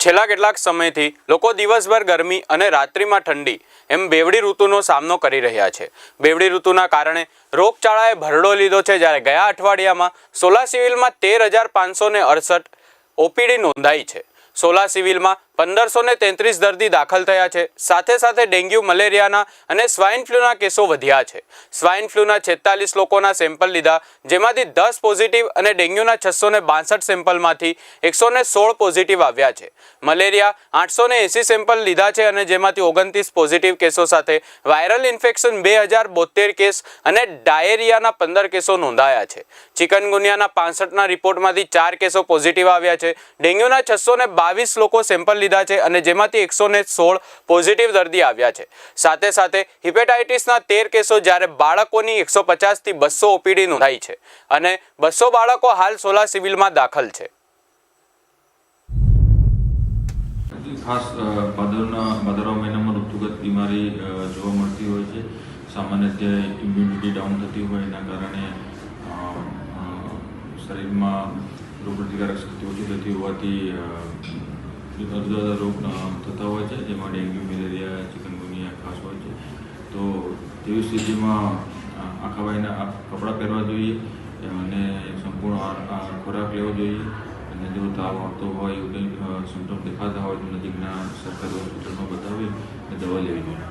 છેલ્લા કેટલાક સમયથી લોકો દિવસભર ગરમી અને રાત્રિમાં ઠંડી એમ બેવડી ઋતુનો સામનો કરી રહ્યા છે. બેવડી ઋતુના કારણે રોગચાળાએ ભરડો લીધો છે જ્યારે ગયા અઠવાડિયામાં સોલા સિવિલમાં તેર હજાર પાંચસો ને અડસઠ ઓપીડી નોંધાઈ છે. સોલા સિવિલમાં પંદરસો ને તેત્રીસ દર્દી દાખલ થયા છે. સાથે સાથે ડેન્ગ્યુ, મલેરિયાના અને સ્વાઇન ફ્લૂના કેસો વધ્યા છે. સ્વાઇન ફ્લૂના છેતાલીસ લોકોના સેમ્પલ લીધા, જેમાંથી દસ પોઝિટિવ અને ડેન્ગ્યુના છસો ને બાસઠ સેમ્પલમાંથી એકસો ને સોળ પોઝિટિવ આવ્યા છે. મલેરિયા આઠસો ને એંસી સેમ્પલ લીધા છે અને જેમાંથી ઓગણત્રીસ પોઝિટિવ કેસો સાથે વાયરલ ઇન્ફેક્શન બે હજાર બોતેર કેસ અને ડાયેરિયાના પંદર કેસો નોંધાયા છે. ચિકનગુનિયાના પાસઠના રિપોર્ટમાંથી ચાર કેસો પોઝિટિવ આવ્યા છે. ડેન્ગ્યુના છસો ને બાવીસ લોકો સેમ્પલ છે અને જેમાંથી એકસો ને સોળ પોઝિટિવ દર્દી આવ્યા છે. સાથે સાથે હિપેટાઇટિસના તેર કેસો જ્યારે બાળકોની એકસો પચાસથી બસો ઓપીડી નોંધાઈ છે અને બસો બાળકો હાલ સોલા સિવિલમાં દાખલ છે. ખાસ ભાદરના ભાદરવા મહિનામાં ઋતુગત બીમારી જોવા મળતી હોય છે. સામાન્ય રીતે ઇમ્યુનિટી ડાઉન થતી હોય એના કારણે શરીરમાં રોગપ્રતિકારક શક્તિ ઓછી થતી હોવાથી જુદા જુદા રોગ થતા હોય છે, જેમાં ડેન્ગ્યુ, મેલેરિયા, ચિકનગુનિયા, ખાસ હોય છે. તો તેવી સ્થિતિમાં આખા ભાઈના કપડાં પહેરવા જોઈએ અને સંપૂર્ણ ખોરાક લેવો જોઈએ. અને જો તાવ આવતો હોય, એવું કંઈ સિમ્ટમ દેખાતા હોય તો નજીકના સરકારી હોસ્પિટલમાં બતાવી અને દવા લેવી જોઈએ.